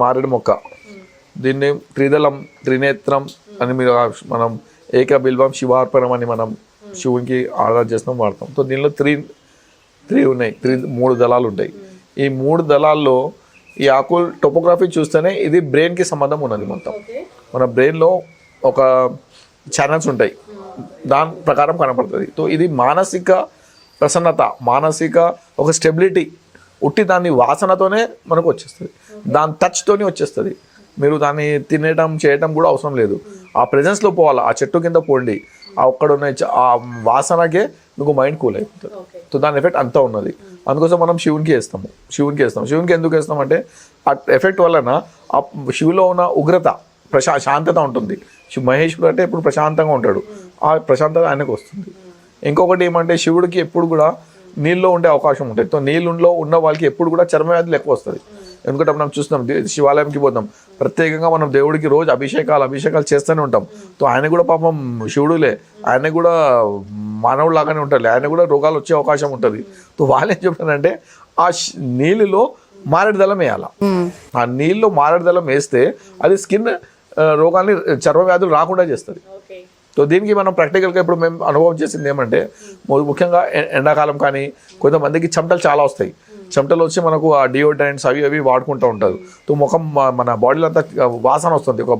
మారేడు మొక్క. దీన్ని త్రిదళం త్రినేత్రం అని మీరు మనం ఏక బిల్వం శివార్పణం అని మనం శివునికి ఆరాధన చేస్తాం వాడతాం. సో దీనిలో త్రీ త్రీ ఉన్నాయి. త్రీ మూడు దళాలు ఉంటాయి. ఈ మూడు దళాల్లో ఈ ఆకుల్ టోపోగ్రఫీ చూస్తేనే ఇది బ్రెయిన్కి సంబంధం ఉన్నది మొత్తం. మన బ్రెయిన్లో ఒక ఛానల్స్ ఉంటాయి. దాని ప్రకారం కనపడుతుంది. సో ఇది మానసిక ప్రసన్నత మానసిక ఒక స్టెబిలిటీ ఉట్టి దాని వాసనతోనే మనకు వచ్చేస్తుంది. దాని టచ్తోనే వచ్చేస్తుంది. మీరు దాన్ని తినేయడం చేయటం కూడా అవసరం లేదు. ఆ ప్రెజెన్స్లో పోవాలి? ఆ చెట్టు కింద పోండి. ఆ ఒక్కడ ఉన్న ఆ వాసనకే మీకు మైండ్ కూల్ అయిపోతుంది. సో దాని ఎఫెక్ట్ అంతా ఉన్నది. అందుకోసం మనం శివునికి వేస్తాము. శివునికి వేస్తాం శివునికి ఎందుకు వేస్తామంటే ఆ ఎఫెక్ట్ వలన ఆ శివులో ఉన్న ఉగ్రత ప్రశా శాంతత ఉంటుంది. శివ మహేశ్వరుడు అంటే ఇప్పుడు ప్రశాంతంగా ఉంటాడు. ఆ ప్రశాంతత ఆయనకు వస్తుంది. ఇంకొకటి ఏమంటే శివుడికి ఎప్పుడు కూడా నీళ్ళలో ఉండే అవకాశం ఉంటుంది. సో నీళ్ళలో ఉన్న వాళ్ళకి ఎప్పుడు కూడా చర్మ వ్యాధులు ఎక్కువ వస్తుంది. ఎందుకంటే మనం చూస్తున్నాం శివాలయంకి పోతాం. ప్రత్యేకంగా మనం దేవుడికి రోజు అభిషేకాలు అభిషేకాలు చేస్తూనే ఉంటాం. సో ఆయన కూడా పాపం శివుడులే. ఆయన కూడా మానవుడు లాగానే ఉంటాడు ఆయన కూడా రోగాలు వచ్చే అవకాశం ఉంటుంది. సో వాళ్ళు ఏం చెప్తారంటే ఆ నీళ్ళలో మారేడు దళం వేయాల ఆ నీళ్ళు మారేడు దళం వేస్తే అది స్కిన్ రోగాల్ని చర్మ వ్యాధులు రాకుండా చేస్తుంది. సో దీనికి మనం ప్రాక్టికల్గా ఇప్పుడు మేము అనుభవం చేసింది ఏమంటే ముఖ్యంగా ఎండాకాలం కానీ కొంతమందికి చెమటలు చాలా వస్తాయి. చెమటలు వచ్చి మనకు ఆ డియోడ్రెంట్స్ అవి అవి వాడుకుంటూ ఉంటారు. సో ముఖం మన బాడీలో అంతా వాసన వస్తుంది. ఒక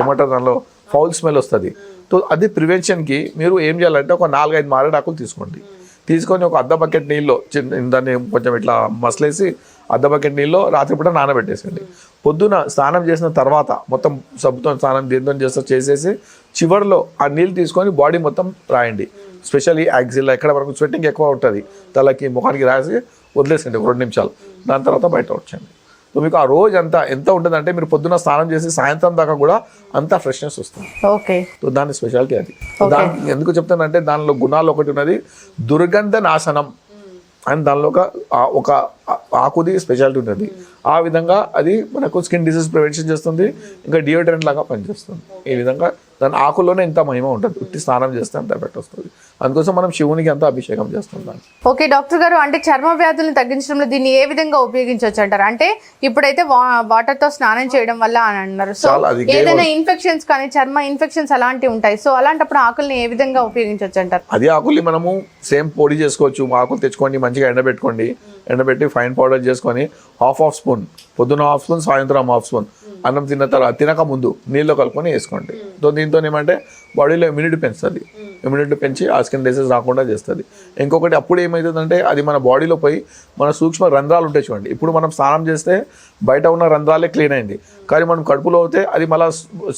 ఏమంటారు దానిలో? ఫౌల్ స్మెల్ వస్తుంది. సో అది ప్రివెన్షన్కి మీరు ఏం చేయాలంటే ఒక నాలుగైదు మారేడాకులు తీసుకోండి. తీసుకొని ఒక అర్ధ బకెట్ నీళ్ళు చిన్న దాన్ని కొంచెం ఇట్లా మసలేసి అర్ధ బకెట్ నీళ్ళు రాత్రిపూట నానబెట్టేసండి పొద్దున స్నానం చేసిన తర్వాత మొత్తం సబ్బుతో స్నానం దీంతో చేస్తా చేసేసి చివరిలో ఆ నీళ్ళు తీసుకొని బాడీ మొత్తం రాయండి. స్పెషల్లీ యాక్సిల్ ఎక్కడ వరకు స్వెట్టింగ్ ఎక్కువ ఉంటుంది తలకి ముఖానికి రాసి వదిలేసండి ఒక రెండు నిమిషాలు. దాని తర్వాత బయట వచ్చండి సో మీకు ఆ రోజు అంతా ఎంత ఉంటుందంటే మీరు పొద్దున స్నానం చేసి సాయంత్రం దాకా కూడా అంతా ఫ్రెష్నెస్ వస్తుంది. ఓకే. సో దాని స్పెషాలిటీ అది. దాని ఎందుకు చెప్తానంటే దానిలో గుణాలు ఒకటి ఉన్నది దుర్గంధ నాశనం అని దానిలో ఒక ఒక ఆకుది స్పెషాలిటీ ఉన్నది. ఆ విధంగా అది మనకు స్కిన్ డిసీజ్ ప్రివెన్షన్ చేస్తుంది ఇంకా డియోడ్రెంట్ లాగా పనిచేస్తుంది. ఈ విధంగా దాని ఆకుల్లోనే ఇంత మహిమ ఉంటుంది. ఉట్టి స్నానం చేస్తే అంత ఎఫెక్ట్ వస్తుంది. అందుకోసం మనం శివునికి అంత అభిషేకం చేస్తాం దాన్ని. ఓకే డాక్టర్ గారు అంటే చర్మ వ్యాధులను తగ్గించడంలో దీన్ని ఏ విధంగా ఉపయోగించవచ్చు అంటారు? అంటే ఇప్పుడైతే వాటర్తో స్నానం చేయడం వల్ల అని అన్నారు. సో ఏదైనా ఇన్ఫెక్షన్స్ కానీ చర్మ ఇన్ఫెక్షన్స్ అలాంటివి ఉంటాయి. సో అలాంటప్పుడు ఆకుల్ని ఏ విధంగా ఉపయోగించవచ్చు అంటారు? అదే ఆకుల్ని మనము సేమ్ పొడి చేసుకోవచ్చు. ఆకులు తెచ్చుకోండి మంచిగా ఎండబెట్టుకోండి. ఎండబెట్టి ఫైన్ పౌడర్ చేసుకొని హాఫ్ హాఫ్ స్పూన్ పొద్దున హాఫ్ స్పూన్ సాయంత్రం హాఫ్ స్పూన్ అన్నం తిన్న తర్వాత తినక ముందు నీళ్ళు కలుపుకొని వేసుకోండి. సో దీంతో ఏమంటే బాడీలో ఇమ్యూనిటీ పెంచుతుంది. ఇమ్యూనిటీ పెంచి ఆ స్కిన్ డిసీజ్ రాకుండా చేస్తుంది. ఇంకొకటి అప్పుడు ఏమవుతుందంటే అది మన బాడీలో పోయి మన సూక్ష్మ రంధ్రాలు ఉంటాయి చూడండి. ఇప్పుడు మనం స్నానం చేస్తే బయట ఉన్న రంధ్రాలే క్లీన్ అయింది. కానీ మనం కడుపులో అయితే అది మళ్ళీ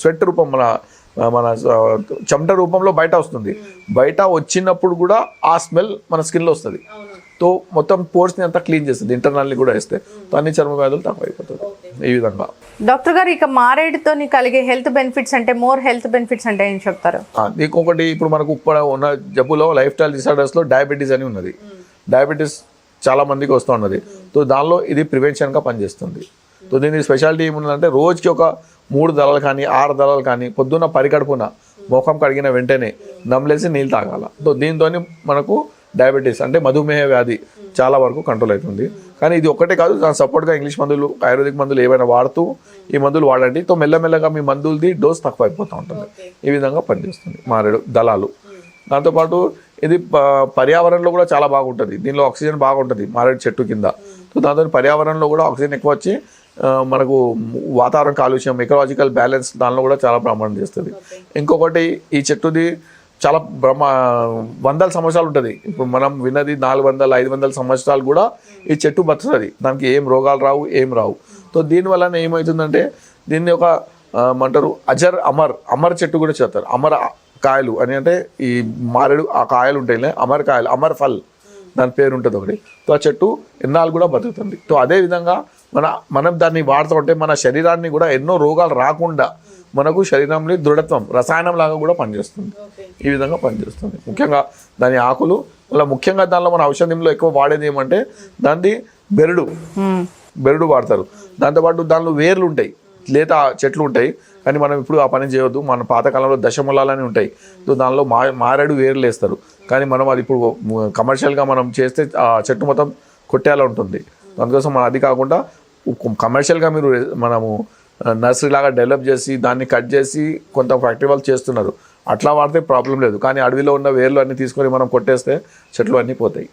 స్వెట్ రూపం మన మన చెమట రూపంలో బయట వస్తుంది. బయట వచ్చినప్పుడు కూడా ఆ స్మెల్ మన స్కిన్లో వస్తుంది. తో మొత్తం పోర్స్ని అంతా క్లీన్ చేస్తుంది. ఇంటర్నల్ని కూడా వేస్తే. అన్ని చర్మ వ్యాధులు తక్కువ అయిపోతుంది ఈ విధంగా. డాక్టర్ గారు ఇక మారేడుతో కలిగే హెల్త్ బెనిఫిట్స్ అంటే మోర్ హెల్త్ బెనిఫిట్స్ అంటే ఏం చెప్తారు? ఆ, ఇంకొకటి ఇప్పుడు మనకు ఇప్పుడు ఉన్న జబ్బులో లైఫ్ స్టైల్ డిసార్డర్స్లో డయాబెటీస్ అని ఉన్నది. డయాబెటీస్ చాలా మందికి వస్తూ ఉన్నది. సో దానిలో ఇది ప్రివెన్షన్గా పనిచేస్తుంది. సో దీని స్పెషాలిటీ ఏముందంటే రోజుకి ఒక మూడు దళాలు కానీ ఆరు దళాలు కానీ పొద్దున్న పరికడుపున ముఖం కడిగిన వెంటనే నమ్మలేసి నీళ్ళు తాగాల. సో దీంతో మనకు డయాబెటీస్ అంటే మధుమేహ వ్యాధి చాలా వరకు కంట్రోల్ అవుతుంది. కానీ ఇది ఒక్కటే కాదు దాని సపోర్ట్గా ఇంగ్లీష్ మందులు ఆయుర్వేదిక్ మందులు ఏవైనా వాడుతూ ఈ మందులు వాడండి. తో మెల్లమెల్లగా మీ మందులది డోస్ తక్కువ అయిపోతూ ఉంటుంది. ఈ విధంగా పనిచేస్తుంది మారేడు దళాలు. దాంతోపాటు ఇది పర్యావరణంలో కూడా చాలా బాగుంటుంది. దీనిలో ఆక్సిజన్ బాగుంటుంది మారేడు చెట్టు కింద. సో దాంతో పర్యావరణంలో కూడా ఆక్సిజన్ ఎక్కువ వచ్చి మనకు వాతావరణ కాలుష్యం ఎకలాజికల్ బ్యాలెన్స్ దానిలో కూడా చాలా ప్రమాణం చేస్తుంది. ఇంకొకటి ఈ చెట్టుది చాలా బ్రహ్మ వందల సంవత్సరాలు ఉంటుంది. ఇప్పుడు మనం విన్నది నాలుగు వందల ఐదు వందల సంవత్సరాలు కూడా ఈ చెట్టు బతుకుతుంది. దానికి ఏం రోగాలు రావు ఏం రావు. సో దీనివల్ల ఏమవుతుందంటే దీన్ని ఒక అంటారు అజర్ అమర్ అమర్ చెట్టు కూడా చేస్తారు. అమర్ కాయలు అని అంటే ఈ మారేడు ఆ కాయలు ఉంటాయి అమర్ కాయలు అమర్ ఫల్ దాని పేరు ఉంటుంది ఒకటి. సో ఆ చెట్టు ఎన్నాళ్ళు కూడా బతుకుతుంది. సో అదే విధంగా మన మనం దాన్ని వాడుతూ ఉంటే మన శరీరాన్ని కూడా ఎన్నో రోగాలు రాకుండా మనకు శరీరంలో దృఢత్వం రసాయనం లాగా కూడా పనిచేస్తుంది. ఈ విధంగా పనిచేస్తుంది. ముఖ్యంగా దాని ఆకులు మళ్ళీ ముఖ్యంగా దానిలో మన ఔషధంలో ఎక్కువ వాడేది ఏమంటే దాన్ని బెరడు. బెరడు వాడతారు. దాంతోపాటు దానిలో వేర్లు ఉంటాయి. లేత చెట్లు ఉంటాయి. కానీ మనం ఇప్పుడు ఆ పని చేయొద్దు. మన పాతకాలంలో దశమూలాలని ఉంటాయి. సో దానిలో మా మారేడు వేర్లు వేస్తారు. కానీ మనం అది ఇప్పుడు కమర్షియల్గా మనం చేస్తే ఆ చెట్టు మొత్తం కొట్టేలా ఉంటుంది. అందుకోసం మనం అది కాకుండా కమర్షియల్గా మీరు మనము నర్సరీ లాగా డెవలప్ చేసి దాన్ని కట్ చేసి కొంత ఫ్యాక్టరీ వాళ్ళు చేస్తున్నారు. అట్లా వాడితే ప్రాబ్లం లేదు. కానీ అడవిలో ఉన్న వేర్లు అన్ని తీసుకొని మనం కొట్టేస్తే చెట్లు అన్నీ పోతాయి.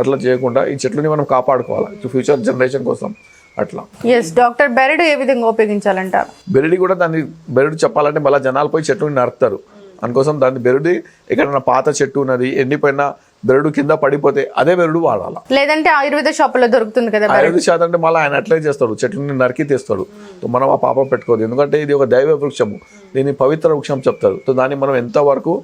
అట్లా చేయకుండా ఈ చెట్లని మనం కాపాడుకోవాలి? ఫ్యూచర్ జనరేషన్ కోసం అట్లా. ఎస్ డాక్టర్ బెరడు ఏ విధంగా ఉపయోగించాలంటారు? బెరడి కూడా దాన్ని బెరడు చెప్పాలంటే మళ్ళీ జనాలు పోయి చెట్టుని నరుకుతారు. అందుకోసం దాన్ని బెరడి ఎక్కడైనా పాత చెట్టు ఉన్నది ఎండిపోయిన బెరడు కింద పడిపోతే అదే బెరడు వాడాలి. లేదంటే ఆయుర్వేద షాపులో దొరుకుతుంది కదా ఐదు శాతం అంటే మళ్ళీ ఆయన అట్లే చేస్తాడు చెట్లని నరికి తీస్తాడు. సో మనం ఆ పాపం పెట్టుకోదు ఎందుకంటే ఇది ఒక దైవ వృక్షము. దీన్ని పవిత్ర వృక్షం చెప్తారు. సో దాన్ని మనం ఎంతవరకు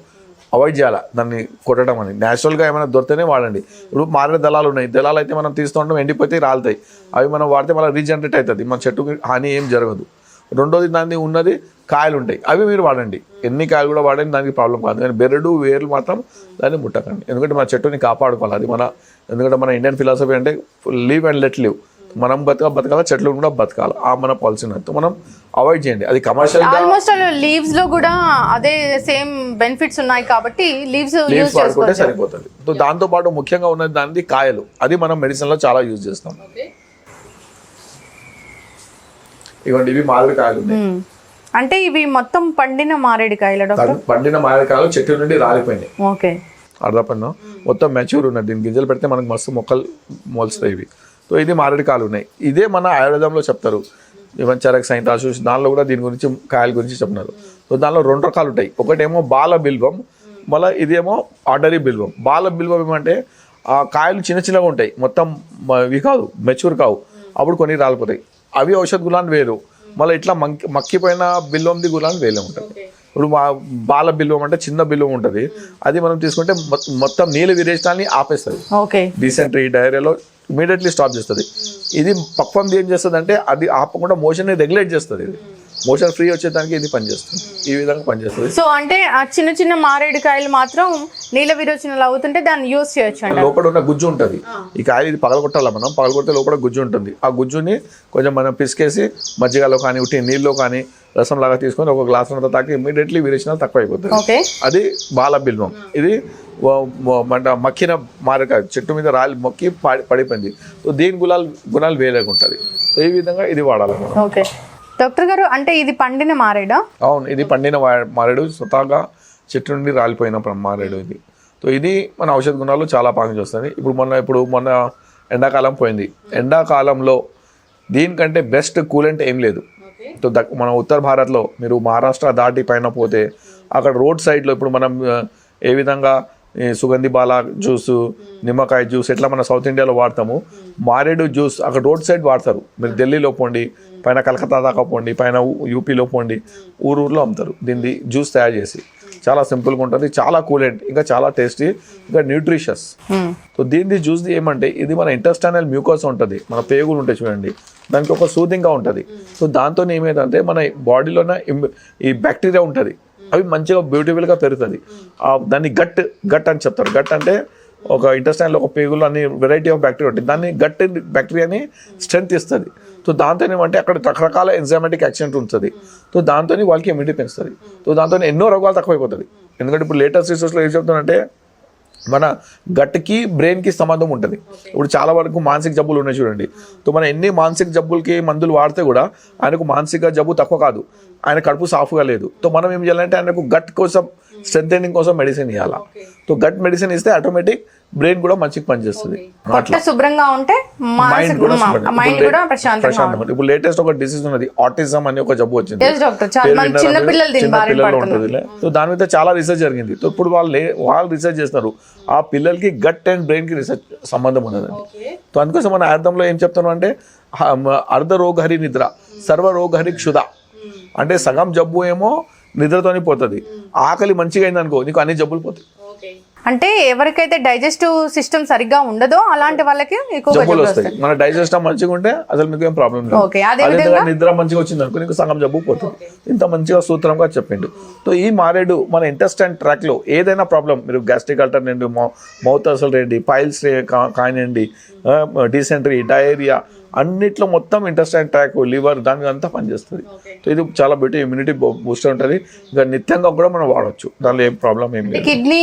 అవాయిడ్ చేయాలి? దాన్ని కొట్టడం అని. న్యాచురల్గా ఏమైనా దొరికితేనే వాడండి. ఇప్పుడు మారే దళాలు ఉన్నాయి. దళాలు అయితే మనం తీస్తూ ఉంటాం ఎండిపోతే రాలుతాయి. అవి మనం వాడితే మళ్ళీ రీజనరేట్ అవుతుంది. మన చెట్టుకి హాని ఏం జరగదు. రెండోది దాన్ని ఉన్నది కాయలు ఉంటాయి అవి మీరు వాడండి. ఎన్ని కాయలు కూడా వాడండి దానికి ప్రాబ్లం కాదు. కానీ బెరడు వేర్లు మాత్రం దాన్ని ముట్టకండి. ఎందుకంటే మన చెట్టుని కాపాడుకోవాలి. అది మన ఎందుకంటే మన ఇండియన్ ఫిలాసఫీ అంటే లీవ్ అండ్ లెట్ లివ్ మనం బతక బతకాల చెట్లు కూడా బతకాలి. ఆ మన పాలసీ మనం అవాయిడ్ చేయండి. అది కమర్షియల్ ఆల్మోస్ట్ లీవ్స్లో కూడా అదే సేమ్ బెనిఫిట్స్ ఉన్నాయి కాబట్టి లీవ్స్ లీవ్స్ వాడుకుంటే చేసుకోవచ్చు. సరిపోతుంది. సో దాంతో పాటు ముఖ్యంగా ఉన్నది దానిది కాయలు. అది మనం మెడిసిన్లో చాలా యూజ్ చేస్తాం. ఇవ్వండి ఇవి మాదిరి కాయలు ఉన్నాయి. అంటే ఇవి మొత్తం పండిన మారేడికాయల పండిన మాదిరి కాయలు చెట్టు నుండి రాలిపోయినాయి. ఓకే. అర్ధపన్ను మొత్తం మెచ్యూర్ ఉన్నది దీని గింజలు పెడితే మనకు మస్తు మొక్కలు మొలుస్తాయి ఇవి. సో ఇది మారేడు కాయలు ఉన్నాయి. ఇదే మన ఆయుర్వేదంలో చెప్తారు. ఈవెన్ చరక్ సైన్ రాసు దానిలో కూడా దీని గురించి కాయల గురించి చెప్తున్నారు సో దానిలో రెండు రకాలు ఉంటాయి. ఒకటేమో బాల బిల్వం మళ్ళీ ఇదేమో ఆర్డరీ బిల్వం. బాల బిల్వం ఏమంటే ఆ కాయలు చిన్న చిన్నగా ఉంటాయి. మొత్తం ఇవి కాదు మెచ్యూర్ కావు. అప్పుడు కొన్ని రాలిపోతాయి. అవి ఔషధ గులాన్ని వేరు. మళ్ళీ ఇట్లా మంకి మక్కిపోయిన బిల్వంది గులాన్ని వేలే ఉంటుంది. ఇప్పుడు మా బాల బిల్వం అంటే చిన్న బిల్వం ఉంటుంది. అది మనం తీసుకుంటే మొత్తం నీళ్ళు విరేచనాన్ని ఆపేస్తుంది. ఓకే. డీసెంట్రీ డైరియాలో ఇమీడియట్లీ స్టాప్ చేస్తుంది. ఇది పక్వం ఏం చేస్తుంది అంటే అది ఆపకుండా మోషన్ రెగ్యులేట్ చేస్తుంది ఇది. మోషన్ ఫ్రీ వచ్చేదానికి ఇది పనిచేస్తుంది. ఈ విధంగా పనిచేస్తుంది. సో అంటే ఆ చిన్న చిన్న మారేడికాయలు మాత్రం నీళ్ళ విరోచనలు అవుతుంటే దాన్ని యూజ్ చేయొచ్చు లోపల ఉన్న గుజ్జు ఉంటుంది. ఈ కాయలు ఇది పగలగొట్టాలి మనం? పగలగొడితే లోపల గుజ్జు ఉంటుంది. ఆ గుజ్జుని కొంచెం మనం పిసికేసి మజ్జిగలో కానీ ఉట్టి నీళ్ళలో కానీ రసం లాగా తీసుకొని ఒక గ్లాస్ అంతా తాకి ఇమీడియట్లీ విరేచన తక్కువ అయిపోతుంది అది బాల బిల్వం. ఇది మన మక్కిన మారకాయ చెట్టు మీద రాలి మొక్కి పడి- పడిపోయింది. సో దీని గుణాలు గుణాలు వేరేగా ఉంటుంది సో ఈ విధంగా ఇది వాడాలి ఓకే. డాక్టర్ గారు అంటే ఇది పండిన మారేడా? అవును ఇది పండిన మారేడు స్వతహాగా చెట్టు నుండి రాలిపోయిన మారేడు ఇది. సో ఇది మన ఔషధ గుణాలు చాలా బాగా చేస్తుంది ఇప్పుడు మొన్న ఇప్పుడు మొన్న ఎండాకాలం పోయింది. ఎండాకాలంలో దీనికంటే బెస్ట్ కూలెంట్ ఏం లేదు. మన ఉత్తర భారత్లో మీరు మహారాష్ట్ర దాటి పైన పోతే అక్కడ రోడ్ సైడ్లో ఇప్పుడు మనం ఏ విధంగా ఈ సుగంధి బాల జ్యూస్ నిమ్మకాయ జ్యూస్ ఎట్లా మన సౌత్ ఇండియాలో వాడతాము మారేడు జ్యూస్ అక్కడ రోడ్ సైడ్ వాడతారు. మీరు ఢిల్లీలో పోండి పైన కలకత్తా దాకా పోండి పైన యూపీలో పోండి ఊరు ఊర్లో అమ్ముతారు. దీన్ని జ్యూస్ తయారు చేసి. చాలా సింపుల్గా ఉంటుంది చాలా కూలెంట్ ఇంకా చాలా టేస్టీ ఇంకా న్యూట్రిషియస్. మ్మ్. సో దీనిది జ్యూస్ది ఏమంటే ఇది మన ఇంటెస్టైనల్ మ్యూకోస్ ఉంటుంది మన పేగులు ఉంటాయి చూడండి దానికి ఒక సూదింగ్గా ఉంటుంది. సో దాంతో ఏమైందంటే మన బాడీలోన ఈ బ్యాక్టీరియా ఉంటుంది అవి మంచిగా బ్యూటిఫుల్గా పెరుగుతుంది. దాన్ని గట్ గట్ అని చెప్తారు. గట్ అంటే ఒక ఇంటెస్టైన్లో ఒక పేగులు అన్ని వెరైటీ ఆఫ్ బ్యాక్టీరియా ఉంటుంది దాన్ని గట్ బ్యాక్టీరియాని స్ట్రెంత్ ఇస్తుంది. సో దాంతో ఏమంటే అక్కడ రకరకాల ఎంజైమాటిక్ యాక్షన్ ఉంటుంది. సో దాంతో వాళ్ళకి ఇమ్యూనిటీ పెంచుతుంది. సో దాంతో ఎన్నో రోగాలు తక్కువైపోతుంది. ఎందుకంటే ఇప్పుడు లేటెస్ట్ రీసెర్చ్లో ఏం చెప్తున్నారంటే మన గట్కి బ్రెయిన్కి సంబంధం ఉంటుంది. ఇప్పుడు చాలా వరకు మానసిక జబ్బులు ఉన్నాయి చూడండి. సో మన ఎన్ని మానసిక జబ్బులకి మందులు వాడితే కూడా ఆయనకు మానసిక జబ్బు తక్కువ కాదు. ఆయన కడుపు సాఫ్గా లేదు. సో మనం ఏం చేయాలంటే ఆయనకు గట్ కోసం స్ట్రెంగ్ కోసం మెడిసిన్ ఇవ్వాలా సో గట్ మెడిసిన్ ఇస్తే ఆటోమేటిక్ బ్రెయిన్ కూడా మంచిగా పనిచేస్తుంది. శుభ్రంగా ఉంటే మైండ్ కూడా ఇప్పుడు లేటెస్ట్ ఒక డిసీజ్ ఉన్నది ఆటిజం అనే ఒక జబ్బు వచ్చింది. ఉంటుంది సో దాని మీద చాలా రీసెర్చ్ జరిగింది. సో ఇప్పుడు వాళ్ళు వాళ్ళు రీసెర్చ్ చేస్తారు ఆ పిల్లలకి గట్ అండ్ బ్రెయిన్కి రీసెర్చ్ సంబంధం ఉన్నదండి సో అందుకోసం మన అర్థంలో ఏం చెప్తాను అంటే అర్ధ రోగహరి నిద్ర సర్వ రోగహరి క్షుధ అంటే సగం జబ్బు ఏమో నిద్రతోనే పోతుంది. ఆకలి మంచిగా అయింది అనుకో నీకు అన్ని జబ్బులు పోతాయి. అంటే ఎవరికైతే డైజెస్టివ్ సిస్టమ్ సరిగ్గా ఉండదో అలాంటి వాళ్ళకి జబ్బులు వస్తాయి. మన డైజెస్టమ్ మంచిగా ఉంటే అసలు మీకు ఏం ప్రాబ్లం లేదు. ఓకే అదే అదే విధంగా విధంగా నిద్ర మంచిగా వచ్చింది అనుకో నీకు సగం జబ్బు పోతుంది. ఇంత మంచిగా సూత్రంగా చెప్పిండు. సో ఈ మారేడు మన ఇంటెస్టైన్ ట్రాక్లో ఏదైనా ప్రాబ్లం మీరు గ్యాస్ట్రిక్ అల్టర్ రండి మౌత్ అసలు రండి పైల్స్ కానివ్వండి డీసెంట్రీ డయేరియా అన్నిట్లో మొత్తం ఇంటెస్టైన్ ట్రాక్ లివర్ దాని అంతా పనిచేస్తుంది. సో ఇది చాలా బెటర్ ఇమ్యూనిటీ బూస్టర్ ఉంటుంది. ఇంకా నిత్యంగా కూడా మనం వాడచ్చు. దానిలో ఏం ప్రాబ్లం ఏం లేదు. Kidney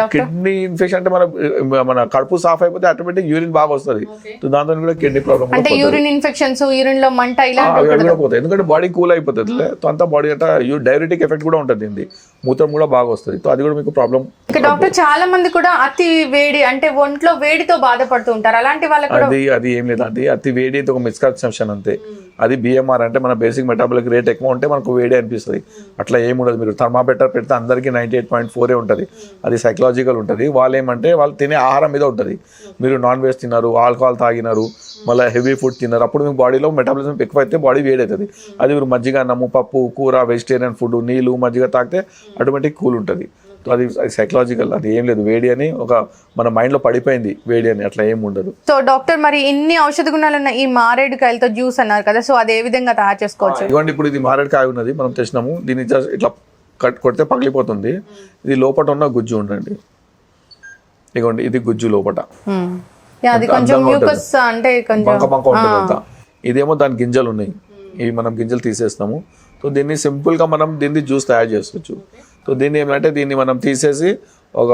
doctor? కిడ్నీ ఇన్ఫెక్షన్ అంటే మన మన కడుపు సాఫ్ అయిపోతే ఆటోమేటిక్ యూరిన్ బాగా వస్తుంది. సో దాంతో కూడా కిడ్నీ ప్రాబ్లమ్ అంటే యూరిన్ ఇన్ఫెక్షన్స్ యూరిన్లో మంట అవి కూడా పోతాయి. ఎందుకంటే బాడీ కూల్ అయిపోతుంది. సో అంతా బాడీ అంతా డైరెటిక్ ఎఫెక్ట్ కూడా ఉంటుంది మూత్రం కూడా బాగా వస్తుంది. సో అది కూడా మీకు ప్రాబ్లం డాక్టర్ చాలా మంది కూడా అతి వేడి అంటే ఒంట్లో వేడితో బాధపడుతూ ఉంటారు. అలాంటి వాళ్ళకి అది అది ఏం లేదు. అది అతి వేడి అయితే ఒక మిస్కన్సెప్షన్ అంతే. అది బిఎంఆర్ అంటే మన బేసిక్ మెటాబలిక్ రేట్ ఎక్కువ ఉంటే మనకు వేడి అనిపిస్తుంది. అట్లా ఏమి ఉండదు మీరు. థర్మామీటర్ పెడితే అందరికీ నైంటీ ఎయిట్ పాయింట్ ఫోరే ఉంటుంది. అది సైకలాజికల్ ఉంటుంది. వాళ్ళు ఏమంటే వాళ్ళు తినే ఆహారం మీద ఉంటుంది. మీరు నాన్ వెజ్ తిన్నారు ఆల్కహాల్ తాగినారు మళ్ళీ హెవీ ఫుడ్ తిన్నారు. అప్పుడు మీ బాడీలో మెటాబలిజం ఎక్కువ అయితే బాడీ వేడి అవుతుంది అది మీరు మజ్జిగ అన్నము పప్పు కూర వెజిటేరియన్ ఫుడ్ నీళ్ళు మజ్జిగ తాగితే ఆటోమేటిక్ కూల్ ఉంటుంది. అది సైకలాజికల్ అది ఏం లేదు. వేడి అని ఒక మన మైండ్లో పడిపోయింది వేడి అని అట్లా ఏం ఉండదు. సో డాక్టర్ మరి ఇన్ని ఔషధ గుణాలు ఉన్న ఈ మారేడుకాయలతో జ్యూస్ అన్నారు కదా సో అది ఏ విధంగా తయారు చేసుకోవచ్చు? ఇదిగోండి ఇప్పుడు ఇది మారేడుకాయ ఉన్నది మనం తెచ్చినాము. దీన్ని just ఇట్లా కట్ కొడితే పగిలిపోతుంది. ఇది లోపట ఉన్న గుజ్జు ఉండండి. ఇదిగోండి ఇది గుజ్జు లోపట. మ్మ్. యా, అది కొంచెం మ్యూకస్ అంటే కొంచెం ఇదేమో దాని గింజలు ఉన్నాయి. ఇవి మనం గింజలు తీసేస్తాము. సో దీన్ని simple గా మనం దీన్ని జ్యూస్ తయారు చేసుకోవచ్చు. సో దీన్ని ఏమంటే దీన్ని మనం తీసేసి ఒక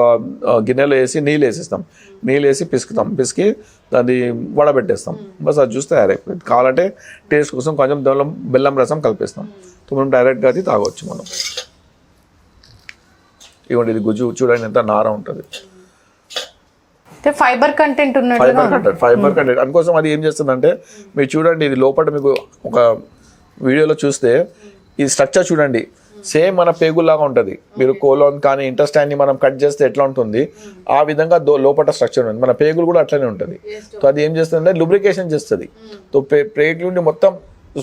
గిన్నెలో వేసి నీళ్ళు వేసేస్తాం. నీళ్ళు వేసి పిసుకుతాం. పిసికి దాన్ని వడబెట్టేస్తాం. బస్ అది జ్యూస్ తయారైపోయింది కావాలంటే టేస్ట్ కోసం కొంచెం దానిలో బెల్లం రసం కలిపేస్తాం. సో మనం డైరెక్ట్గా అది తాగొచ్చు మనం. ఇవ్వండి ఇది గుజ్జు చూడండి ఎంత నార ఉంటుంది. Fibre content fibre content fibre content. అందుకోసం అది ఏం చేస్తుందంటే మీరు చూడండి ఇది లోపల మీకు ఒక వీడియోలో చూస్తే ఈ స్ట్రక్చర్ చూడండి. సేమ్ మన పేగుల్లాగా ఉంటుంది. మీరు కోలోన్ కానీ ఇంటెస్టైన్ని మనం కట్ చేస్తే ఎట్లా ఉంటుంది? ఆ విధంగా దో లోపల స్ట్రక్చర్ ఉంది మన పేగులు కూడా అట్లనే ఉంటుంది. సో అది ఏం చేస్తుందంటే lubrication చేస్తుంది. సో పే పేగులు మొత్తం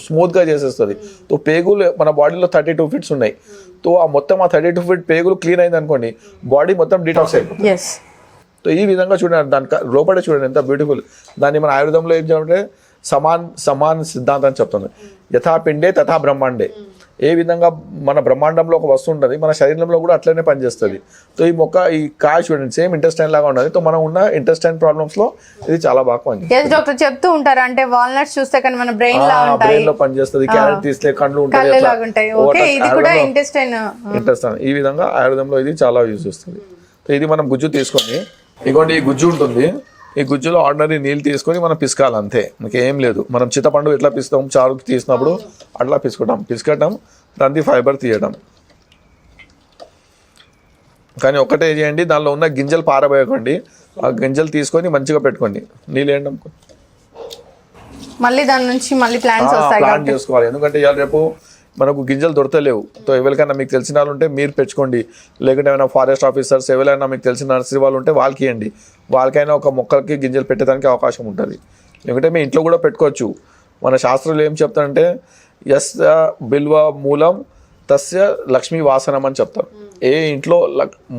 స్మూత్గా చేసేస్తుంది. సో పేగులు మన బాడీలో థర్టీ టూ ఫిట్స్ ఉన్నాయి. సో ఆ మొత్తం ఆ థర్టీ టూ ఫిట్ పేగులు క్లీన్ అయింది అనుకోండి బాడీ మొత్తం డిటాక్స్ అయిపోతుంది. సో ఈ విధంగా చూడండి దాని లోపల చూడండి ఎంత బ్యూటిఫుల్. దాన్ని మన ఆయుర్వేదంలో ఏం చెప్పాలంటే సమాన్ సమాన్ సిద్ధాంతం అని చెప్తుంది యథా పిండే తథా బ్రహ్మాండే. ఏ విధంగా మన బ్రహ్మాండంలో ఒక వస్తువు ఉంటుంది మన శరీరంలో కూడా అట్లనే పనిచేస్తుంది. సో ఈ మొక్క ఈ కాయ చూడండి సేమ్ ఇంటెస్టైన్ లాగా ఉన్నది సో మనం ఉన్న ఇంటెస్టైన్ ప్రాబ్లమ్స్లో ఇది చాలా బాగా పనిచేస్తుంది డాక్టర్ చెప్తూ ఉంటారు అంటే వాల్నట్స్ చూస్తే కానీ మన బ్రెయిన్ లా ఉంటాయి. బ్రెయిన్లో పనిచేస్తుంది క్యారెట్ తీస్తే కళ్ళు ఉంటాయి ఓకే ఇది కూడా ఇంటెస్టైన్ ఈ విధంగా ఆయుర్వేదంలో ఇది చాలా యూజ్ చేస్తుంది. సో ఇది మనం గుజ్జు తీసుకొని ఇగోండి ఈ గుజ్జు ఉంటుంది. ఈ గుజ్జులో ఆర్డినరీ నీళ్ళు తీసుకొని మనం పిసకాలి అంతే. ఇంకేం లేదు. మనం చింతపండు ఎట్లా పిస్తాం? చారు తీసినప్పుడు అట్లా పిసుకుంటాం. పిసకటం దాన్ని ఫైబర్ తీయడం కానీ ఒకటే చేయండి. దానిలో ఉన్న గింజలు పారబోయకండి. ఆ గింజలు తీసుకొని మంచిగా పెట్టుకోండి. నీళ్ళు వేయడం మళ్ళీ దాని నుంచి మళ్ళీ ప్లాన్స్ వస్తాయి ప్లాన్ చేసుకోవాలి. ఎందుకంటే ఇవాళ రేపు మనకు గింజలు దొరకలేవు. సో ఎవరికైనా మీకు తెలిసిన వాళ్ళు ఉంటే మీరు పెంచుకోండి లేకుంటే ఏమైనా ఫారెస్ట్ ఆఫీసర్స్ ఎవరైనా మీకు తెలిసిన నర్సరీ వాళ్ళు ఉంటే వాళ్ళకి ఇవ్వండి వాళ్ళకైనా ఒక మొక్కలకి గింజలు పెట్టడానికి అవకాశం ఉంటుంది. ఎందుకంటే మీ ఇంట్లో కూడా పెట్టుకోవచ్చు. మన శాస్త్రంలో ఏం చెప్తారంటే ఎస్ బిల్వ మూలం తస్య లక్ష్మీ వాసనం అని చెప్తారు. ఏ ఇంట్లో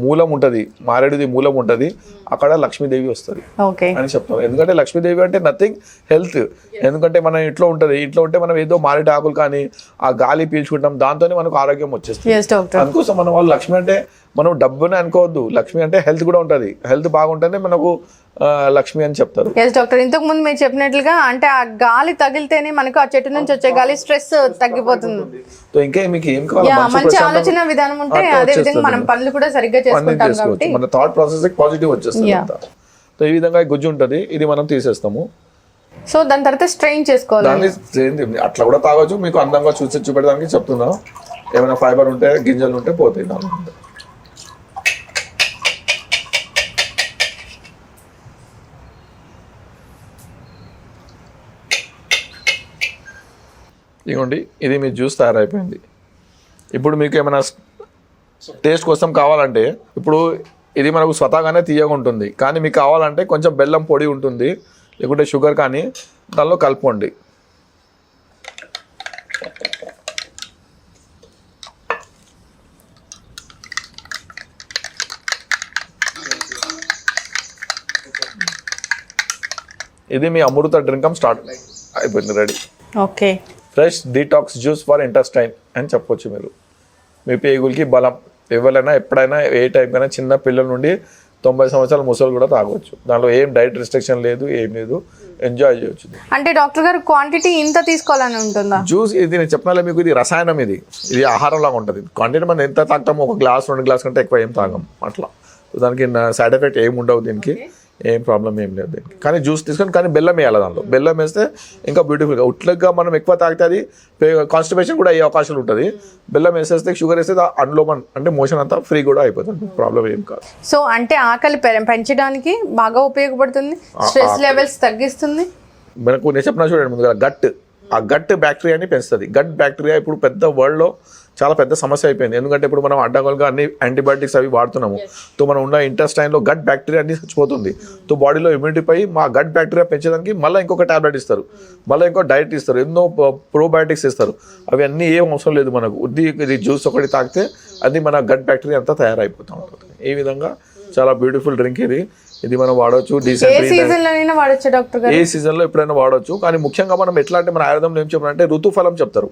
మూలం ఉంటుంది మారేడుది మూలం ఉంటుంది అక్కడ లక్ష్మీదేవి వస్తుంది అని చెప్తాం ఎందుకంటే లక్ష్మీదేవి అంటే నథింగ్ హెల్త్ ఎందుకంటే మన ఇంట్లో ఉంటుంది ఇంట్లో ఉంటే మనం ఏదో మారేటి ఆకులు కానీ ఆ గాలి పీల్చుకుంటాం దాంతోనే మనకు ఆరోగ్యం వచ్చేస్తుంది. అందుకోసం మన వాళ్ళు లక్ష్మి అంటే మనం డబ్బుని అనుకోవద్దు. లక్ష్మి అంటే హెల్త్ కూడా ఉంటుంది. హెల్త్ బాగుంటేనే మనకు లక్ష్మి అని చెప్తారు. ఎస్ డాక్టర్ ఇంతకు ముందు మీరు చెప్పినట్లుగా అంటే ఆ గాలి తగిలితేనే మనకు ఆ చెట్టు నుంచి వచ్చే గాలి స్ట్రెస్ తగ్గిపోతుంది. ఇంకా మీకు ఏం మంచి ఆలోచన విధానం ఉంటే అదే విధంగా. మనం పనులు కూడా సరిగ్గా చేసుకుంటాం కాబట్టి. మన థాట్ ప్రాసెస్ పాజిటివ్ వచ్చేస్తుంది సో ఈ విధంగా గుజ్జు ఉంటుంది. ఇది మనం తీసేస్తాము. సో దాని తర్వాత స్ట్రెయిన్ చేసుకోవాలి. అట్లా కూడా తాగొచ్చు. మీకు అందంగా చూసి చూపెట్టడానికి చెప్తున్నా ఏమైనా ఫైబర్ ఉంటే గింజలు ఉంటే పోతాయి దానిలో ఇదిగోండి ఇది మీ జ్యూస్ తయారైపోయింది. ఇప్పుడు మీకు ఏమైనా టేస్ట్ కోసం కావాలంటే ఇప్పుడు ఇది మనకు స్వతహాగానే తీయగా ఉంటుంది. కానీ మీకు కావాలంటే కొంచెం బెల్లం పొడి ఉంటుంది లేకుంటే షుగర్ కానీ దానిలో కలుపుకోండి. ఇది మీ అమృత డ్రింకం స్టార్ట్ అయిపోయింది ready. Okay. Fresh detox juice for intestine అని చెప్పొచ్చు మీరు. మీ పేగులకి బలం ఎవరైనా ఎప్పుడైనా ఏ టైంకైనా చిన్న పిల్లల నుండి తొంభై సంవత్సరాల ముసలు కూడా తాగొచ్చు. దాంట్లో ఏం డైట్ రిస్ట్రిక్షన్ లేదు ఏం లేదు. ఎంజాయ్ చేయొచ్చు అంటే డాక్టర్ గారు క్వాంటిటీ ఇంత తీసుకోవాలని ఉంటుందా? జ్యూస్ ఇది నేను చెప్పినా మీకు ఇది రసాయనం ఇది. ఇది ఆహారం లాగా ఉంటుంది. క్వాంటిటీ మనం ఎంత తాగుతామో ఒక గ్లాస్ రెండు గ్లాస్ కంటే ఎక్కువ ఏం తాగం. అట్లా. దానికి సైడ్ ఎఫెక్ట్ ఏం ఉండవు దీనికి. ఏం ప్రాబ్లం ఏం లేదు. దీనికి కానీ జ్యూస్ తీసుకొని కానీ బెల్లం వేయాలి దాంట్లో. బెల్లం వేస్తే ఇంకా బ్యూటిఫుల్గా ఉట్లగా మనం ఎక్కువ తాగితే అది కాన్స్టిపేషన్ కూడా అయ్యే అవకాశాలు ఉంటుంది. బెల్లం వేసేస్తే షుగర్ వేస్తే దా- అందులో మన అంటే మోషన్ అంతా ఫ్రీ కూడా అయిపోతుంది. ప్రాబ్లం ఏం కాదు. సో అంటే ఆకలి పెంచడానికి బాగా ఉపయోగపడుతుంది. స్ట్రెస్ లెవెల్స్ తగ్గిస్తుంది. మనకు నేను చెప్పిన చూడండి ముందుగా గట్ ఆ గట్ బ్యాక్టీరియాని పెంచుతుంది. గట్ బ్యాక్టీరియా ఇప్పుడు పెద్ద వరల్డ్లో చాలా పెద్ద సమస్య అయిపోయింది. ఎందుకంటే ఇప్పుడు మనం అడ్డగోలుగా అన్ని యాంటీబయాటిక్స్ అవి వాడుతున్నాము. తో మనం ఉన్న ఇంటెస్టైన్లో గట్ బ్యాక్టీరియా అన్ని చచ్చిపోతుంది. తో బాడీలో ఇమ్యూనిటీ పై మా గట్ బ్యాక్టీరియా పెంచడానికి మళ్ళీ ఇంకొక టాబ్లెట్ ఇస్తారు. మళ్ళీ ఇంకో డైట్ ఇస్తారు. ఎన్నో ప్రోబయాటిక్స్ ఇస్తారు. అవి అన్నీ ఏం అవసరం లేదు మనకు. ఉద్ది ఇది జ్యూస్ ఒకటి తాగితే అది మన గట్ బ్యాక్టీరియా అంతా తయారైపోతూ ఉంటుంది. ఈ విధంగా చాలా బ్యూటిఫుల్ డ్రింక్ ఇది. ఇది మనం వాడవచ్చు ఏ సీజన్ వాడచ్చా సీజన్లో ఎప్పుడైనా వాడవచ్చు కానీ ముఖ్యంగా మనం ఎట్లా అంటే మన ఆయుర్వేదంలో ఏం చెప్పారంటే ఋతుఫలం చెప్తారు.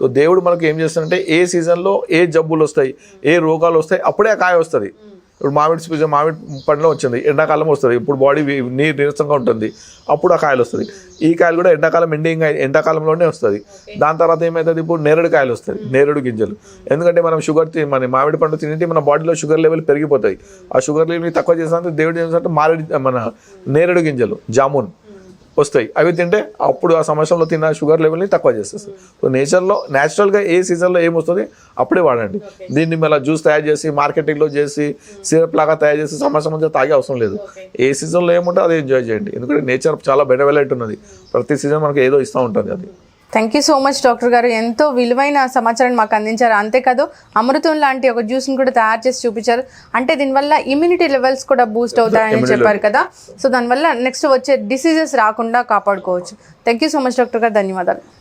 సో దేవుడు మనకు ఏం చేస్తాడంటే ఏ సీజన్లో ఏ జబ్బులు వస్తాయి ఏ రోగాలు వస్తాయి అప్పుడే ఆ కాయ వస్తుంది. ఇప్పుడు మామిడి సీజన్ మామిడి పండులో వచ్చింది ఎండాకాలం వస్తుంది. ఇప్పుడు బాడీ నీరు నీరసంగా ఉంటుంది. అప్పుడు ఆ కాయలు వస్తుంది. ఈ కాయలు కూడా ఎండాకాలం ఎండింగ్ ఎండాకాలంలోనే వస్తుంది. దాని తర్వాత ఏమవుతుంది ఇప్పుడు? నేరేడు కాయలు వస్తాయి నేరేడు గింజలు. ఎందుకంటే మనం షుగర్ తి- మన మామిడి పండు తింటే మన బాడీలో షుగర్ లెవెల్ పెరిగిపోతాయి. ఆ షుగర్ లెవెల్ తక్కువ చేసినందుకు దేవుడు ఏం చేస్తాడంటే మారేడు మన నేరేడు గింజలు జామున్. వస్తాయి. అవి తింటే అప్పుడు ఆ సంవత్సరంలో తిన్న షుగర్ లెవెల్ని తక్కువ చేసేస్తుంది సో నేచర్లో న్యాచురల్గా ఏ సీజన్లో ఏం వస్తుంది అప్పుడే వాడండి. దీన్ని మళ్ళీ జ్యూస్ తయారు చేసి మార్కెటింగ్లో చేసి సిరప్ లాగా తయారు చేసి సంవత్సరం మధ్య తాగే అవసరం లేదు. ఏ సీజన్లో ఏముంటే అది ఎంజాయ్ చేయండి. ఎందుకంటే నేచర్ చాలా బెనవెలెంట్ ఉన్నది. ప్రతి సీజన్ మనకి ఏదో ఇస్తూ ఉంటుంది అది. Thank you so much doctor గారు. ఎంతో విలువైన సమాచారాన్ని మాకు అందించారు. అంతేకాదు అమృతం లాంటి ఒక జ్యూస్ని కూడా తయారు చేసి చూపించారు. అంటే దీనివల్ల ఇమ్యూనిటీ లెవెల్స్ కూడా బూస్ట్ అవుతాయని చెప్పారు కదా. సో దానివల్ల నెక్స్ట్ వచ్చే డిసీజెస్ రాకుండా కాపాడుకోవచ్చు. Thank you so much doctor గారు. ధన్యవాదాలు.